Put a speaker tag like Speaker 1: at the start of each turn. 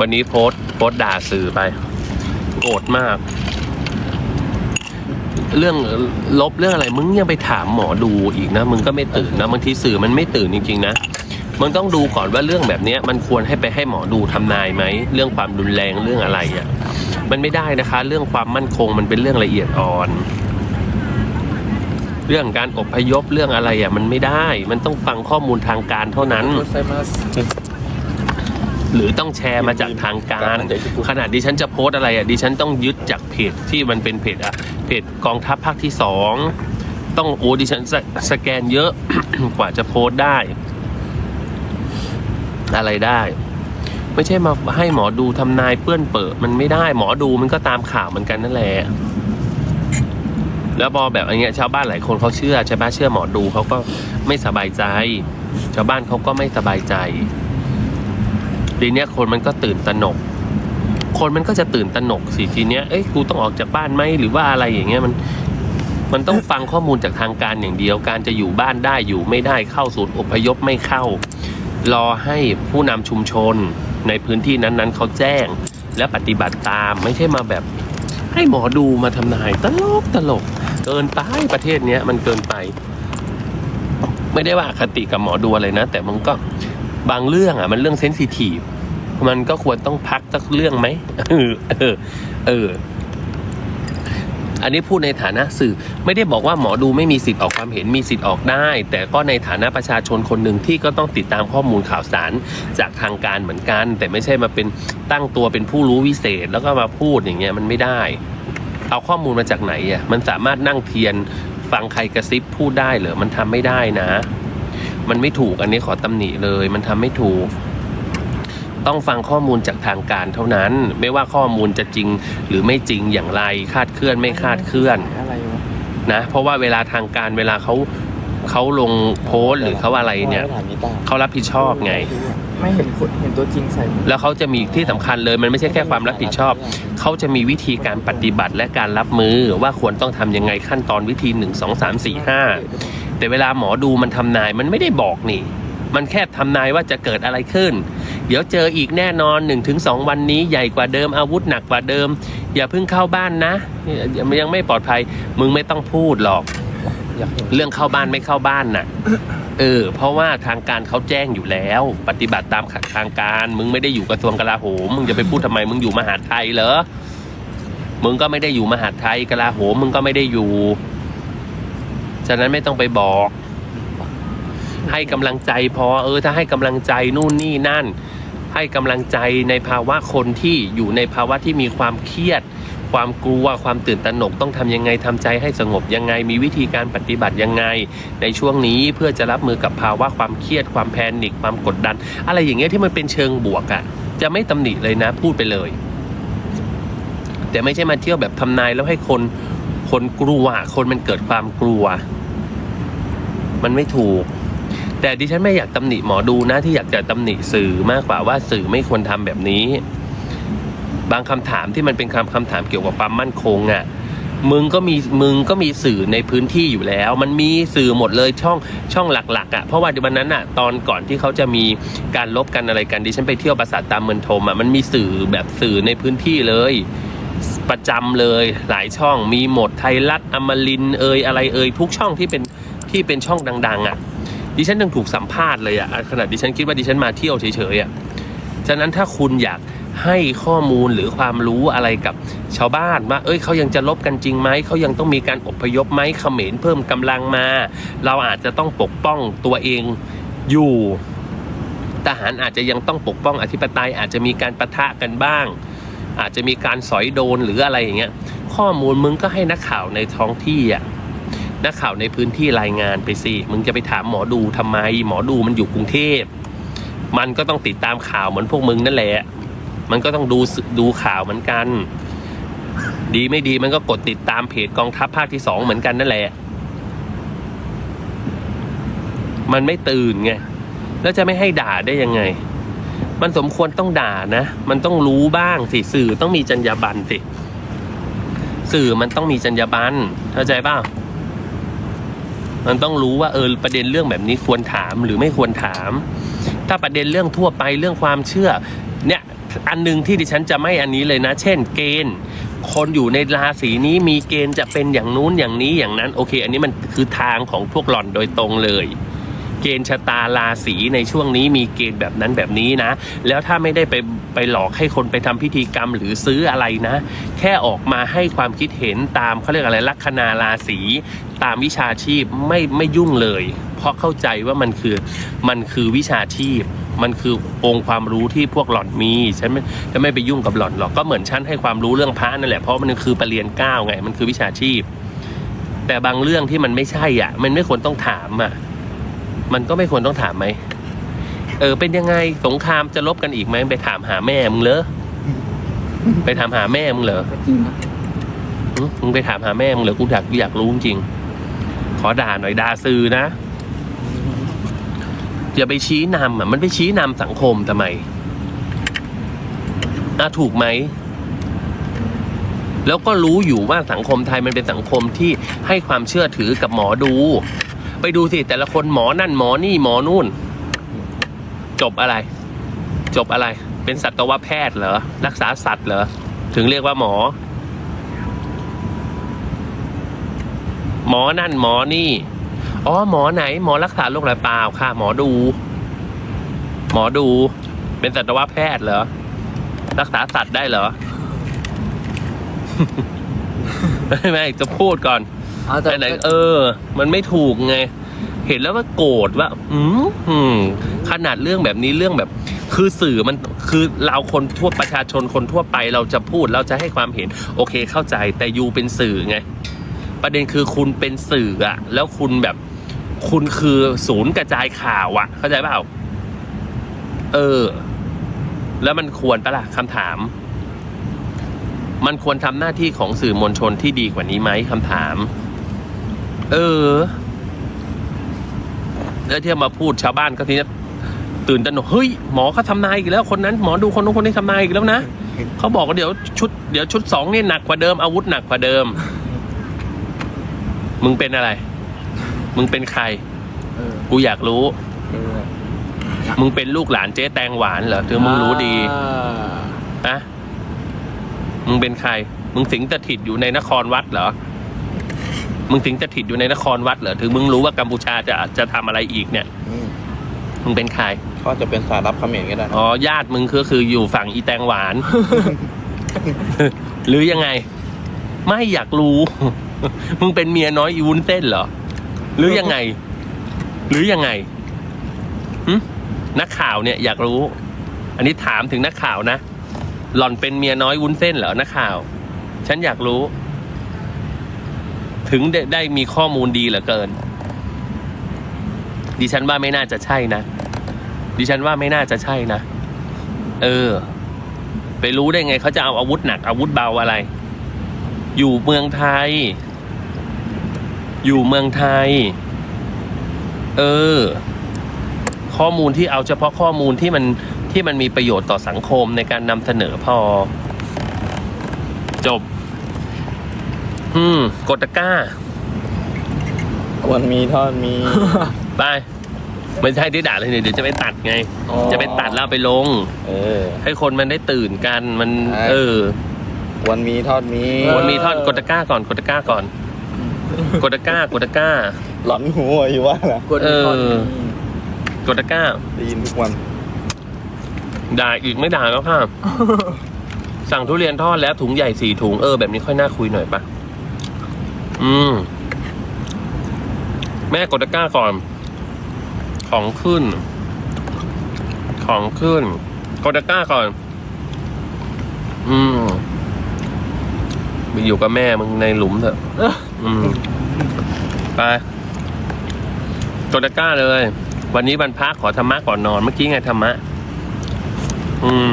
Speaker 1: วันนี้โพสต์โพสต์ด่าสื่อไป โกรธมาก เรื่องลบเรื่องอะไร มึงยังไปถามหมอดูอีกนะ มึงก็ไม่ตื่นนะบางทีสื่อมันไม่ตื่นจริงๆนะมึงต้องดูก่อนว่าเรื่องแบบเนี้ยมันควรให้ไปให้หมอดูทำนายไหมเรื่องความรุนแรงเรื่องอะไรอะ่ะมันไม่ได้นะคะ เรื่องความมั่นคงมันเป็นเรื่องละเอียดอ่อน เรื่องการอพยพเรื่องอะไรอะ่ะ มันไม่ได้ มันต้องฟังข้อมูลทางการเท่านั้น
Speaker 2: ไซมัส
Speaker 1: หรือต้องแชร์มาจากทางการ ขนาดดิฉันจะโพสต์อะไรอะดิฉันต้องยึดจากเพจที่มันเป็นเพจอะเพจกองทัพภาคที่สองต้องโอ้ดิฉันสสแกนเยอะกว่าจะโพสต์ได้ อะไรได้ ไม่ใช่มาให้หมอดูทำนายเปื้อนเปิดมันไม่ได้ หมอดูมันก็ตามข่าวเหมือนกันนั่นแหละแล้วพอแบบอย่างเงี้ยชาวบ้านหลายคนเขาเชื่อใช่ไหมเชื่อหมอดูเขาก็ไม่สบายใจ ชาวบ้านเขาก็ไม่สบายใจ ทีเนี้ยคนมันก็ตื่นตระหนก คนมันก็จะตื่นตระหนกสิทีเนี้ยเอ้ยกูต้องออกจากบ้านไหมหรือว่าอะไรอย่างเงี้ยมันมันต้องฟังข้อมูลจากทางการอย่างเดียว การจะอยู่บ้านได้อยู่ไม่ได้เข้าศูนย์อพยพไม่เข้า รอให้ผู้นำชุมชนในพื้นที่นั้นๆ เขาแจ้ง และปฏิบัติตามไม่ใช่มาแบบ ให้หมอดูมาทำนายตลกตลก เกินไปประเทศเนี้ยมันเกินไป ไม่ได้ว่าคติกับหมอดูอะไรนะ แต่มันก็ บางเรื่องอะ มันเรื่องเซนซิทีฟมันก็ควรต้องพักสักเรื่องไหมเออเออ อันนี้พูดในฐานะสื่อ ไม่ได้บอกว่าหมอดูไม่มีสิทธิ์ออกความเห็นมีสิทธิ์ออกได้ แต่ก็ในฐานะประชาชนคนหนึ่งที่ก็ต้องติดตามข้อมูลข่าวสารจากทางการเหมือนกัน แต่ไม่ใช่มาเป็นตั้งตัวเป็นผู้รู้วิเศษ แล้วก็มาพูดอย่างเงี้ยมันไม่ได้ เอาข้อมูลมาจากไหนอะมันสามารถนั่งเทียนฟังใครกระซิบพูดได้เหรอมันทำไม่ได้นะ มันไม่ถูกอันนี้ขอตำหนิเลย มันทำไม่ถูก ต้องฟังข้อมูลจากทางการเท่านั้น ไม่ว่าข้อมูลจะจริงหรือไม่จริงอย่างไรคาดเคลื่อนไม่คาดเคลื่อน
Speaker 2: อะไรวะ
Speaker 1: นะเพราะว่าเวลาทางการเวลาเขาเขาลงโพสต์หรือเขาอะไรเนี่ย
Speaker 2: ถามนิต้า
Speaker 1: เขารับผิดชอบไง
Speaker 2: ไม่เห็นคนเห็นตัวจริงใส่หมวก
Speaker 1: แล้วเขาจะมีที่สำคัญเลยมันไม่ใช่แค่ความรับผิดชอบ เขาจะมีวิธีการปฏิบัติและการรับมือว่าควรต้องทำยังไงขั้นตอนวิธีหนึ่งสองสามสี่ห้า แต่เวลาหมอดูมันทำนายมันไม่ได้บอกนี่ มันแค่ทำนายว่าจะเกิดอะไรขึ้น เดี๋ยวเจออีกแน่นอน1นถึงสวันนี้ใหญ่กว่าเดิมอาวุธหนักกว่าเดิม อย่าเพิ่งเข้าบ้านนะยังไม่ปลอดภัยมึงไม่ต้องพูดหรอก
Speaker 2: เรื่
Speaker 1: องเข้าบ้านไม่เข้าบ้านน่ะเออเพราะว่าทางการเขาแจ้งอยู่แล้ว ปฏิบัติตามทางการ มึงไม่ได้อยู่กระทรวงกลาโหมมึงจะไปพูดทำไมมึงอยู่มหาไทยเหรอมึงก็ไม่ได้อยู่มหาไทยกลาโหมมึงก็ไม่ได้อยู่ ฉะนั้นไม่ต้องไปบอก ให้กำลังใจพอเออ ถ้าให้กำลังใจนู่นนี่นั่น ให้กำลังใจในภาวะคนที่อยู่ในภาวะที่มีความเครียด ความกลัวความตื่นตระหนกต้องทำยังไงทำใจให้สงบยังไง มีวิธีการปฏิบัติยังไง ในช่วงนี้เพื่อจะรับมือกับภาวะความเครียด ความแพนิคความกดดัน อะไรอย่างเงี้ยที่มันเป็นเชิงบวกอะ่ะจะไม่ตำหนิเลยนะพูดไปเลย แต่ไม่ใช่มาเที่ยวแบบทำนายแล้วให้คน คนกลัว คนมันเกิดความกลัว มันไม่ถูก แต่ดิฉันไม่อยากตำหนิหมอดูนะที่อยากจะตำหนิสื่อมากกว่าว่าสื่อไม่ควรทำแบบนี้ บางคำถามที่มันเป็นคำคำถามเกี่ยวกับความมั่นคงอะ่ะมึงก็มีมึงก็มีสื่อในพื้นที่อยู่แล้ว มันมีสื่อหมดเลยช่องช่องหลักๆอะ่ะเพราะว่าวันนั้นอะตอนก่อนที่เขาจะมีการลบกันอะไรกันดิฉันไปเที่ยวปราสาทตามเมืองทมอะมันมีสื่อแบบสื่อในพื้นที่เลย ประจำเลยหลายช่องมีหมดไทยรัฐอมรินเอยอะไรเอยทุกช่องที่เป็นที่เป็นช่องดัง ๆอะดิฉันยังถูกสัมภาษณ์เลยอะขนาดดิฉันคิดว่าดิฉันมาเที่ยวเฉยๆอะฉะนั้นถ้าคุณอยากให้ข้อมูลหรือความรู้อะไรกับชาวบ้านว่า เอ้ยเขายังจะลบกันจริงไหม เขายังต้องมีการอพยพไหมเขมรเพิ่มกำลังมา เราอาจจะต้องปกป้องตัวเองอยู่ ทหารอาจจะยังต้องปกป้องอธิปไตยอาจจะมีการประทะกันบ้าง อาจจะมีการสอยโดนหรืออะไรอย่างเงี้ยข้อมูลมึงก็ให้นักข่าวในท้องที่อะนักข่าวในพื้นที่รายงานไปสิมึงจะไปถามหมอดูทำไม หมอดูมันอยู่กรุงเทพ มันก็ต้องติดตามข่าวเหมือนพวกมึงนั่นแหละ มันก็ต้องดูดูข่าวเหมือนกัน ดีไม่ดีมันก็กดติดตามเพจกองทัพภาคที่สองเหมือนกันนั่นแหละ มันไม่ตื่นไงแล้วจะไม่ให้ด่าได้ยังไง มันสมควรต้องด่านะ มันต้องรู้บ้างสิสื่อต้องมีจรรยาบรรณสิสื่อมันต้องมีจรรยาบรรณเข้าใจป่ามันต้องรู้ว่าเออประเด็นเรื่องแบบนี้ควรถามหรือไม่ควรถาม ถ้าประเด็นเรื่องทั่วไปเรื่องความเชื่อ เนี่ยอันหนึ่งที่ดิฉันจะไม่อันนี้เลยนะ เช่น เกณฑ์ คนอยู่ในราศีนี้มีเกณฑ์จะเป็นอย่างนู้นอย่างนี้อย่างนั้น โอเค อันนี้มันคือทางของพวกหล่อนโดยตรงเลย เกณฑ์ชะตาราศีในช่วงนี้มีเกณฑ์แบบนั้นแบบนี้นะ แล้วถ้าไม่ได้ไปไปหลอกให้คนไปทำพิธีกรรมหรือซื้ออะไรนะ แค่ออกมาให้ความคิดเห็นตามเขาเรียกอะไรลัคนาราศีตามวิชาชีพไม่ไม่ยุ่งเลย เพราะเข้าใจว่ามันคือมันคือวิชาชีพมันคือองค์ความรู้ที่พวกหล่อนมีฉันไม่จะไม่ไปยุ่งกับหล่อนหรอกก็เหมือนฉันให้ความรู้เรื่องพระนั่นแหละเพราะมันคือปรริญญาเก้าไงมันคือวิชาชีพ แต่บางเรื่องที่มันไม่ใช่อะ มันไม่ควรต้องถามอะ มันก็ไม่ควรต้องถามไหม เออ เป็นยังไงสงครามจะลบกันอีกไหมไปถามหาแม่มึงเหรอไปถามหาแม่มึงเหรอ
Speaker 2: จริงนะ
Speaker 1: หึมึงไปถามหาแม่มึงเหรอกูอยากกูอยากรู้จริง ขอด่าหน่อยด่าซื้อนะอย่าไปชี้นำอะมันไปชี้นำสังคมทำไมอะถูกไหมแล้วก็รู้อยู่ว่าสังคมไทยมันเป็นสังคมที่ให้ความเชื่อถือกับหมอดู ไปดูสิแต่ละคนหมอนั่นหมอนี่หมอนู่น จบอะไร จบอะไร เป็นสัตวแพทย์เหรอรักษาสัตว์เหรอถึงเรียกว่าหมอ หมอนั่นหมอนี่อ๋อหมอไหน หมอรักษาโรคอะไรเปล่าค่ะ หมอดู หมอดู เป็นสัตวแพทย์เหรอรักษาสัตว์ได้เหรอไม่ไม่จะพูดก่อน
Speaker 2: เอาแต่
Speaker 1: ไหนๆเออ มันไม่ถูกไง เห็นแล้วว่าโกรธว่า อืมอืมขนาดเรื่องแบบนี้เรื่องแบบ คือสื่อมันคือเราคนทั่วประชาชนคนทั่วไปเราจะพูดเราจะให้ความเห็น โอเคเข้าใจแต่ยูเป็นสื่อไง ประเด็นคือคุณเป็นสื่ออะแล้วคุณแบบ คุณคือศูนย์กระจายข่าวอะเข้าใจเปล่า เออ แล้วมันควรปะล่ะคำถาม มันควรทำหน้าที่ของสื่อมวลชนที่ดีกว่านี้ไหมคำถาม เออ แล้วที่มาพูดชาวบ้านก็ทีนี้ตื่นตระหนกเฮ้ยหมอเขาทำนายอีกแล้วคนนั้นหมอดูคนนู้นคนนี้ทำนายอีกแล้วนะเขาบอกว่าเดี๋ยวชุดเดี๋ยวชุดสองนี่หนักกว่าเดิมอาวุธหนักกว่าเดิม มึงเป็นอะไร มึงเป็นใครกูอยากรู้ มึงเป็นลูกหลานเจ๊แตงหวานเหรอถึงมึงรู้ดี
Speaker 2: อ่า
Speaker 1: นะมึงเป็นใคร มึงสิงสถิตอยู่ในนครวัดเหรอ มึงสิงสถิตอยู่ในนครวัดเหรอถึงมึงรู้ว่ากัมพูชาจะจะทำอะไรอีกเนี่ย
Speaker 3: อืม
Speaker 1: มึงเป็นใคร
Speaker 3: เขาจะเป็นสายรับเขมรก็ได้
Speaker 1: อ๋อ ญาติมึงก็คืออยู่ฝั่งอีแตงหวาน หรือยังไง ไม่อยากรู้ มึงเป็นเมียน้อยอีวุ้นเส้นเหรอ หรือยังไง หรือยังไงหึนักข่าวเนี่ยอยากรู้ อันนี้ถามถึงนักข่าวนะ หล่อนเป็นเมียน้อยวุ้นเส้นเหรอนักข่าว ฉันอยากรู้ ถึงได้ได้มีข้อมูลดีเหลือเกิน ดิฉันว่าไม่น่าจะใช่นะ ดิฉันว่าไม่น่าจะใช่นะ เออ ไปรู้ได้ไงเขาจะเอาอาวุธหนักอาวุธเบาอะไร อยู่เมืองไทย อยู่เมืองไทย เออ ข้อมูลที่เอาเฉพาะข้อมูลที่มันที่มันมีประโยชน์ต่อสังคมในการนำเสนอพอ จบ อืม กดตะกร้า
Speaker 3: ควรมีทอดมี
Speaker 1: ไป ไม่ใช่ที่ด่าเลยเนี่ยเดี๋ยวจะไปตัดไง
Speaker 2: อ๋อ
Speaker 1: จะไปตัดแล้วเอาไปลง
Speaker 3: เออ
Speaker 1: ให้คนมันได้ตื่นกันมัน
Speaker 3: ใช่
Speaker 1: เออ
Speaker 3: ควรมีทอดมี
Speaker 1: มันมีท่อนกดตะกร้าก่อนกดตะกร้าก่อนกดตะกร้ากดตะกร้า
Speaker 3: หลอนหัวอยู่ว่านะ
Speaker 2: กดมีข้อ
Speaker 1: เออ
Speaker 2: นี้
Speaker 1: กดตะกร้า
Speaker 3: ได้ยินทุกวัน
Speaker 1: ด่าอีกไม่ด่าแล้วค่ะ สั่งทุเรียนทอดแล้วถุงใหญ่สี่ถุงเออแบบนี้ค่อยน่าคุยหน่อยปะ อืม แม่กดตะกร้าก่อน ของขึ้น ของขึ้น กดตะกร้าก่อน อืมไปอยู่กับแม่มึงในหลุมเถอะ อืม ไปกดตะกร้าเลย วันนี้วันพักขอธรรมะก่อนนอน เมื่อกี้ไงธรรมะ อืม